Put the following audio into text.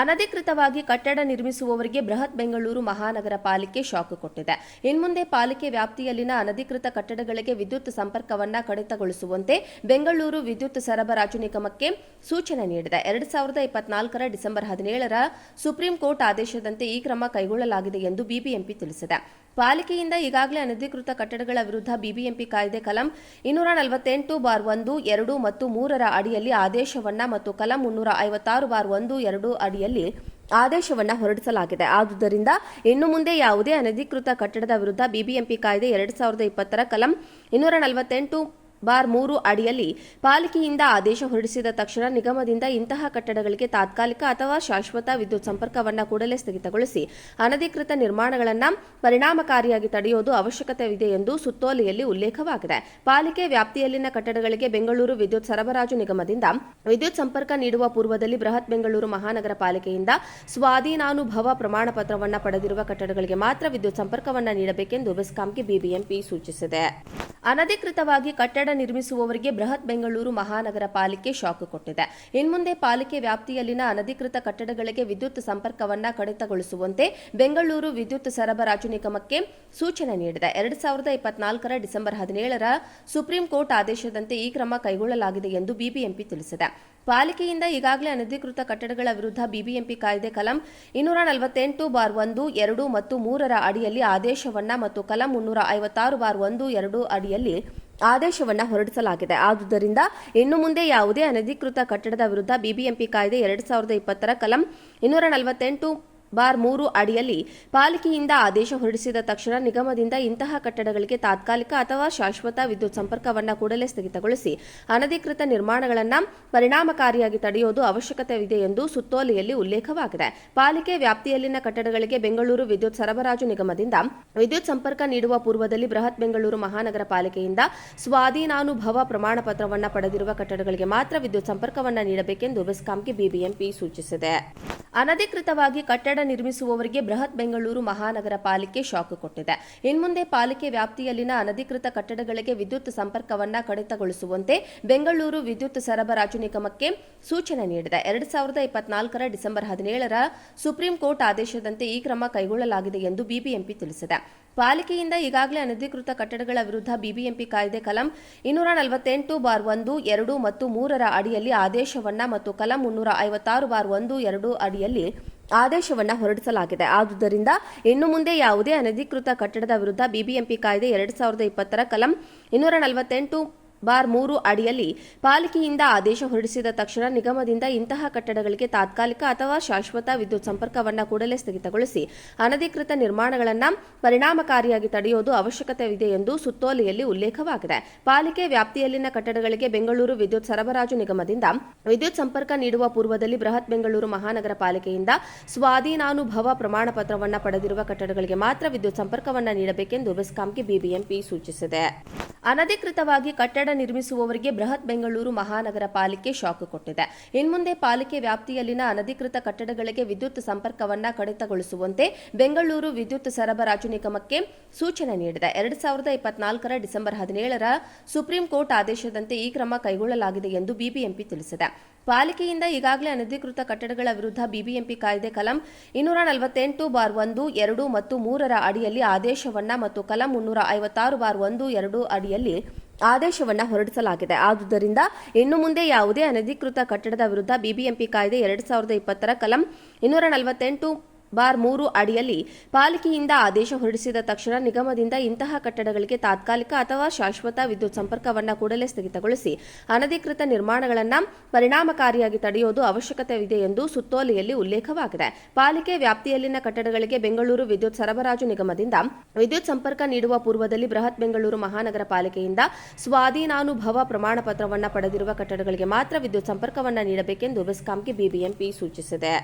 ಅನಧಿಕೃತವಾಗಿ ಕಟ್ಟಡ ನಿರ್ಮಿಸುವವರಿಗೆ ಬೃಹತ್ ಬೆಂಗಳೂರು ಮಹಾನಗರ ಪಾಲಿಕೆ ಶಾಕ್ ಕೊಟ್ಟಿದೆ. ಇನ್ಮುಂದೆ ಪಾಲಿಕೆ ವ್ಯಾಪ್ತಿಯಲ್ಲಿನ ಅನಧಿಕೃತ ಕಟ್ಟಡಗಳಿಗೆ ವಿದ್ಯುತ್ ಸಂಪರ್ಕವನ್ನ ಕಡಿತಗೊಳಿಸುವಂತೆ ಬೆಂಗಳೂರು ವಿದ್ಯುತ್ ಸರಬರಾಜು ನಿಗಮಕ್ಕೆ ಸೂಚನೆ ನೀಡಿದೆ. ಎರಡ್ ಸಾವಿರದ ಇಪ್ಪತ್ನಾಲ್ಕರ ಡಿಸೆಂಬರ್ ಹದಿನೇಳರ ಸುಪ್ರೀಂ ಕೋರ್ಟ್ ಆದೇಶದಂತೆ ಈ ಕ್ರಮ ಕೈಗೊಳ್ಳಲಾಗಿದೆ ಎಂದು ಬಿಬಿಎಂಪಿ ತಿಳಿಸಿದೆ. ಪಾಲಿಕೆಯಿಂದ ಈಗಾಗಲೇ ಅನಧಿಕೃತ ಕಟ್ಟಡಗಳ ವಿರುದ್ಧ ಬಿಬಿಎಂಪಿ ಕಾಯ್ದೆ ಕಲಂ ಇನ್ನೂರ ನಲವತ್ತೆಂಟು ಬಾರ್ ಒಂದು, ಎರಡು ಮತ್ತು ಮೂರರ ಅಡಿಯಲ್ಲಿ ಆದೇಶವನ್ನ ಮತ್ತು ಕಲಂ ಮುನ್ನೂರ ಐವತ್ತಾರು ಬಾರ್ ಒಂದು, ಎರಡು ಅಡಿಯಲ್ಲಿ ಆದೇಶವನ್ನ ಹೊರಡಿಸಲಾಗಿದೆ. ಆದುದರಿಂದ ಇನ್ನು ಮುಂದೆ ಯಾವುದೇ ಅನಧಿಕೃತ ಕಟ್ಟಡದ ವಿರುದ್ಧ ಬಿಬಿಎಂಪಿ ಕಾಯ್ದೆ ಎರಡು ಸಾವಿರದ ಇಪ್ಪತ್ತರ ಕಲಂ ಇನ್ನೂರ ನಲವತ್ತೆಂಟು ಬಾರ್ ಮೂರು ಅಡಿಯಲ್ಲಿ ಪಾಲಿಕೆಯಿಂದ ಆದೇಶ ಹೊರಡಿಸಿದ ತಕ್ಷಣ ನಿಗಮದಿಂದ ಇಂತಹ ಕಟ್ಟಡಗಳಿಗೆ ತಾತ್ಕಾಲಿಕ ಅಥವಾ ಶಾಶ್ವತ ವಿದ್ಯುತ್ ಸಂಪರ್ಕವನ್ನು ಕೂಡಲೇ ಸ್ಥಗಿತಗೊಳಿಸಿ ಅನಧಿಕೃತ ನಿರ್ಮಾಣಗಳನ್ನು ಪರಿಣಾಮಕಾರಿಯಾಗಿ ತಡೆಯುವುದು ಅವಶ್ಯಕತೆಯಿದೆ ಎಂದು ಸುತ್ತೋಲೆಯಲ್ಲಿ ಉಲ್ಲೇಖವಾಗಿದೆ. ಪಾಲಿಕೆ ವ್ಯಾಪ್ತಿಯಲ್ಲಿನ ಕಟ್ಟಡಗಳಿಗೆ ಬೆಂಗಳೂರು ವಿದ್ಯುತ್ ಸರಬರಾಜು ನಿಗಮದಿಂದ ವಿದ್ಯುತ್ ಸಂಪರ್ಕ ನೀಡುವ ಪೂರ್ವದಲ್ಲಿ ಬೃಹತ್ ಬೆಂಗಳೂರು ಮಹಾನಗರ ಪಾಲಿಕೆಯಿಂದ ಸ್ವಾಧೀನಾನುಭವ ಪ್ರಮಾಣ ಪತ್ರವನ್ನು ಪಡೆದಿರುವ ಕಟ್ಟಡಗಳಿಗೆ ಮಾತ್ರ ವಿದ್ಯುತ್ ಸಂಪರ್ಕವನ್ನು ನೀಡಬೇಕೆಂದು ಬೆಸ್ಕಾಂಗೆ ಬಿಬಿಎಂಪಿ ಸೂಚಿಸಿದೆ. ಅನಧಿಕೃತವಾಗಿ ಕಟ್ಟಡ ನಿರ್ಮಿಸುವವರಿಗೆ ಬೃಹತ್ ಬೆಂಗಳೂರು ಮಹಾನಗರ ಪಾಲಿಕೆ ಶಾಕ್ ಕೊಟ್ಟಿದೆ. ಇನ್ಮುಂದೆ ಪಾಲಿಕೆ ವ್ಯಾಪ್ತಿಯಲ್ಲಿನ ಅನಧಿಕೃತ ಕಟ್ಟಡಗಳಿಗೆ ವಿದ್ಯುತ್ ಸಂಪರ್ಕವನ್ನ ಕಡಿತಗೊಳಿಸುವಂತೆ ಬೆಂಗಳೂರು ವಿದ್ಯುತ್ ಸರಬರಾಜು ನಿಗಮಕ್ಕೆ ಸೂಚನೆ ನೀಡಿದೆ. ಎರಡ್ ಸಾವಿರದ ಇಪ್ಪತ್ನಾಲ್ಕರ ಡಿಸೆಂಬರ್ ಹದಿನೇಳರ ಸುಪ್ರೀಂ ಕೋರ್ಟ್ ಆದೇಶದಂತೆ ಈ ಕ್ರಮ ಕೈಗೊಳ್ಳಲಾಗಿದೆ ಎಂದು ಬಿಬಿಎಂಪಿ ತಿಳಿಸಿದೆ. ಪಾಲಿಕೆಯಿಂದ ಈಗಾಗಲೇ ಅನಧಿಕೃತ ಕಟ್ಟಡಗಳ ವಿರುದ್ಧ ಬಿಬಿಎಂಪಿ ಕಾಯ್ದೆ ಕಲಂ ಇನ್ನೂರ ನಲವತ್ತೆಂಟು ಬಾರ್ ಒಂದು, ಎರಡು ಮತ್ತು ಮೂರರ ಅಡಿಯಲ್ಲಿ ಆದೇಶವನ್ನ ಮತ್ತು ಕಲಂ ಮುನ್ನೂರ ಐವತ್ತಾರು ಬಾರ್ ಒಂದು, ಎರಡು ಅಡಿಯಲ್ಲಿ ಆದೇಶವನ್ನ ಹೊರಡಿಸಲಾಗಿದೆ. ಆದುದರಿಂದ ಇನ್ನು ಮುಂದೆ ಯಾವುದೇ ಅನಧಿಕೃತ ಕಟ್ಟಡದ ವಿರುದ್ಧ ಬಿಬಿಎಂಪಿ ಕಾಯ್ದೆ ಎರಡು ಸಾವಿರದ ಇಪ್ಪತ್ತರ ಕಲಂ ಇನ್ನೂರ ನಲವತ್ತೆಂಟು ಬಾರ್ ಮೂರು ಅಡಿಯಲ್ಲಿ ಪಾಲಿಕೆಯಿಂದ ಆದೇಶ ಹೊರಡಿಸಿದ ತಕ್ಷಣ ನಿಗಮದಿಂದ ಇಂತಹ ಕಟ್ಟಡಗಳಿಗೆ ತಾತ್ಕಾಲಿಕ ಅಥವಾ ಶಾಶ್ವತ ವಿದ್ಯುತ್ ಸಂಪರ್ಕವನ್ನು ಕೂಡಲೇ ಸ್ಥಗಿತಗೊಳಿಸಿ ಅನಧಿಕೃತ ನಿರ್ಮಾಣಗಳನ್ನು ಪರಿಣಾಮಕಾರಿಯಾಗಿ ತಡೆಯುವುದು ಅವಶ್ಯಕತೆಯಿದೆ ಎಂದು ಸುತ್ತೋಲೆಯಲ್ಲಿ ಉಲ್ಲೇಖವಾಗಿದೆ. ಪಾಲಿಕೆ ವ್ಯಾಪ್ತಿಯಲ್ಲಿನ ಕಟ್ಟಡಗಳಿಗೆ ಬೆಂಗಳೂರು ವಿದ್ಯುತ್ ಸರಬರಾಜು ನಿಗಮದಿಂದ ವಿದ್ಯುತ್ ಸಂಪರ್ಕ ನೀಡುವ ಪೂರ್ವದಲ್ಲಿ ಬೃಹತ್ ಬೆಂಗಳೂರು ಮಹಾನಗರ ಪಾಲಿಕೆಯಿಂದ ಸ್ವಾಧೀನಾನುಭವ ಪ್ರಮಾಣ ಪತ್ರವನ್ನು ಪಡೆದಿರುವ ಕಟ್ಟಡಗಳಿಗೆ ಮಾತ್ರ ವಿದ್ಯುತ್ ಸಂಪರ್ಕವನ್ನು ನೀಡಬೇಕೆಂದು ಬೆಸ್ಕಾಂಗೆ ಬಿಬಿಎಂಪಿ ಸೂಚಿಸಿದೆ. ಅನಧಿಕೃತವಾಗಿ ಕಟ್ಟಡ ನಿರ್ಮಿಸುವವರಿಗೆ ಬೃಹತ್ ಬೆಂಗಳೂರು ಮಹಾನಗರ ಪಾಲಿಕೆ ಶಾಕ್ ಕೊಟ್ಟಿದೆ. ಇನ್ಮುಂದೆ ಪಾಲಿಕೆ ವ್ಯಾಪ್ತಿಯಲ್ಲಿನ ಅನಧಿಕೃತ ಕಟ್ಟಡಗಳಿಗೆ ವಿದ್ಯುತ್ ಸಂಪರ್ಕವನ್ನ ಕಡಿತಗೊಳಿಸುವಂತೆ ಬೆಂಗಳೂರು ವಿದ್ಯುತ್ ಸರಬರಾಜು ನಿಗಮಕ್ಕೆ ಸೂಚನೆ ನೀಡಿದೆ. ಎರಡ್ ಸಾವಿರದ ಇಪ್ಪತ್ನಾಲ್ಕರ ಡಿಸೆಂಬರ್ ಹದಿನೇಳರ ಸುಪ್ರೀಂ ಕೋರ್ಟ್ ಆದೇಶದಂತೆ ಈ ಕ್ರಮ ಕೈಗೊಳ್ಳಲಾಗಿದೆ ಎಂದು ಬಿಬಿಎಂಪಿ ತಿಳಿಸಿದೆ. ಪಾಲಿಕೆಯಿಂದ ಈಗಾಗಲೇ ಅನಧಿಕೃತ ಕಟ್ಟಡಗಳ ವಿರುದ್ಧ ಬಿಬಿಎಂಪಿ ಕಾಯ್ದೆ ಕಲಂ ಇನ್ನೂರ ನಲವತ್ತೆಂಟು ಬಾರ್ ಒಂದು, ಎರಡು ಮತ್ತು ಮೂರರ ಅಡಿಯಲ್ಲಿ ಆದೇಶವನ್ನ ಮತ್ತು ಕಲಂ ಮುನ್ನೂರ ಐವತ್ತಾರು ಬಾರ್ ಒಂದು, ಎರಡು ಅಡಿಯಲ್ಲಿ ಆದೇಶವನ್ನ ಹೊರಡಿಸಲಾಗಿದೆ. ಆದುದರಿಂದ ಇನ್ನು ಮುಂದೆ ಯಾವುದೇ ಅನಧಿಕೃತ ಕಟ್ಟಡದ ವಿರುದ್ಧ ಬಿಬಿಎಂಪಿ ಕಾಯ್ದೆ ಎರಡು ಸಾವಿರದ ಇಪ್ಪತ್ತರ ಕಲಂ ಇನ್ನೂರ ನಲವತ್ತೆಂಟು ಬಾರ್ ಮೂರು ಅಡಿಯಲ್ಲಿ ಪಾಲಿಕೆಯಿಂದ ಆದೇಶ ಹೊರಡಿಸಿದ ತಕ್ಷಣ ನಿಗಮದಿಂದ ಇಂತಹ ಕಟ್ಟಡಗಳಿಗೆ ತಾತ್ಕಾಲಿಕ ಅಥವಾ ಶಾಶ್ವತ ವಿದ್ಯುತ್ ಸಂಪರ್ಕವನ್ನು ಕೂಡಲೇ ಸ್ಥಗಿತಗೊಳಿಸಿ ಅನಧಿಕೃತ ನಿರ್ಮಾಣಗಳನ್ನು ಪರಿಣಾಮಕಾರಿಯಾಗಿ ತಡೆಯುವುದು ಅವಶ್ಯಕತೆಯಿದೆ ಎಂದು ಸುತ್ತೋಲೆಯಲ್ಲಿ ಉಲ್ಲೇಖವಾಗಿದೆ. ಪಾಲಿಕೆ ವ್ಯಾಪ್ತಿಯಲ್ಲಿನ ಕಟ್ಟಡಗಳಿಗೆ ಬೆಂಗಳೂರು ವಿದ್ಯುತ್ ಸರಬರಾಜು ನಿಗಮದಿಂದ ವಿದ್ಯುತ್ ಸಂಪರ್ಕ ನೀಡುವ ಪೂರ್ವದಲ್ಲಿ ಬೃಹತ್ ಬೆಂಗಳೂರು ಮಹಾನಗರ ಪಾಲಿಕೆಯಿಂದ ಸ್ವಾಧೀನಾನುಭವ ಪ್ರಮಾಣ ಪತ್ರವನ್ನು ಪಡೆದಿರುವ ಕಟ್ಟಡಗಳಿಗೆ ಮಾತ್ರ ವಿದ್ಯುತ್ ಸಂಪರ್ಕವನ್ನು ನೀಡಬೇಕೆಂದು ಬೆಸ್ಕಾಂಗೆ ಬಿಬಿಎಂಪಿ ಸೂಚಿಸಿದೆ. ಅನಧಿಕೃತವಾಗಿ ಕಟ್ಟಡ ನಿರ್ಮಿಸುವವರಿಗೆ ಬೃಹತ್ ಬೆಂಗಳೂರು ಮಹಾನಗರ ಪಾಲಿಕೆ ಶಾಕ್ ಕೊಟ್ಟಿದೆ. ಇನ್ಮುಂದೆ ಪಾಲಿಕೆ ವ್ಯಾಪ್ತಿಯಲ್ಲಿನ ಅನಧಿಕೃತ ಕಟ್ಟಡಗಳಿಗೆ ವಿದ್ಯುತ್ ಸಂಪರ್ಕವನ್ನ ಕಡಿತಗೊಳಿಸುವಂತೆ ಬೆಂಗಳೂರು ವಿದ್ಯುತ್ ಸರಬರಾಜು ನಿಗಮಕ್ಕೆ ಸೂಚನೆ ನೀಡಿದೆ. ಎರಡ್ ಸಾವಿರದ ಇಪ್ಪತ್ನಾಲ್ಕರ ಡಿಸೆಂಬರ್ ಹದಿನೇಳರ ಸುಪ್ರೀಂ ಕೋರ್ಟ್ ಆದೇಶದಂತೆ ಈ ಕ್ರಮ ಕೈಗೊಳ್ಳಲಾಗಿದೆ ಎಂದು ಬಿಬಿಎಂಪಿ ತಿಳಿಸಿದೆ. ಪಾಲಿಕೆಯಿಂದ ಈಗಾಗಲೇ ಅನಧಿಕೃತ ಕಟ್ಟಡಗಳ ವಿರುದ್ಧ ಬಿಬಿಎಂಪಿ ಕಾಯ್ದೆ ಕಲಂ ಇನ್ನೂರ ನಲವತ್ತೆಂಟು ಬಾರ್ ಒಂದು, ಎರಡು ಮತ್ತು ಮೂರರ ಅಡಿಯಲ್ಲಿ ಆದೇಶವನ್ನ ಮತ್ತು ಕಲಂ ಮುನ್ನೂರ ಐವತ್ತಾರು ಬಾರ್ ಒಂದು, ಎರಡು ಅಡಿಯಲ್ಲಿ ಆದೇಶವನ್ನ ಹೊರಡಿಸಲಾಗಿದೆ. ಆದುದರಿಂದ ಇನ್ನು ಮುಂದೆ ಯಾವುದೇ ಅನಧಿಕೃತ ಕಟ್ಟಡದ ವಿರುದ್ಧ ಬಿಬಿಎಂಪಿ ಕಾಯ್ದೆ ಎರಡು ಸಾವಿರದ ಇಪ್ಪತ್ತರ ಕಲಂ ಇನ್ನೂರ ನಲವತ್ತೆಂಟು ಬಾರ್ ಮೂರು ಅಡಿಯಲ್ಲಿ ಪಾಲಿಕೆಯಿಂದ ಆದೇಶ ಹೊರಡಿಸಿದ ತಕ್ಷಣ ನಿಗಮದಿಂದ ಇಂತಹ ಕಟ್ಟಡಗಳಿಗೆ ತಾತ್ಕಾಲಿಕ ಅಥವಾ ಶಾಶ್ವತ ವಿದ್ಯುತ್ ಸಂಪರ್ಕವನ್ನು ಕೂಡಲೇ ಸ್ಥಗಿತಗೊಳಿಸಿ ಅನಧಿಕೃತ ನಿರ್ಮಾಣಗಳನ್ನು ಪರಿಣಾಮಕಾರಿಯಾಗಿ ತಡೆಯುವುದು ಅವಶ್ಯಕತೆಯಿದೆ ಎಂದು ಸುತ್ತೋಲೆಯಲ್ಲಿ ಉಲ್ಲೇಖವಾಗಿದೆ. ಪಾಲಿಕೆ ವ್ಯಾಪ್ತಿಯಲ್ಲಿನ ಕಟ್ಟಡಗಳಿಗೆ ಬೆಂಗಳೂರು ವಿದ್ಯುತ್ ಸರಬರಾಜು ನಿಗಮದಿಂದ ವಿದ್ಯುತ್ ಸಂಪರ್ಕ ನೀಡುವ ಪೂರ್ವದಲ್ಲಿ ಬೃಹತ್ ಬೆಂಗಳೂರು ಮಹಾನಗರ ಪಾಲಿಕೆಯಿಂದ ಸ್ವಾಧೀನಾನುಭವ ಪ್ರಮಾಣ ಪತ್ರವನ್ನು ಪಡೆದಿರುವ ಕಟ್ಟಡಗಳಿಗೆ ಮಾತ್ರ ವಿದ್ಯುತ್ ಸಂಪರ್ಕವನ್ನು ನೀಡಬೇಕೆಂದು ಬೆಸ್ಕಾಂಗೆ ಬಿಬಿಎಂಪಿ ಸೂಚಿಸಿದೆ.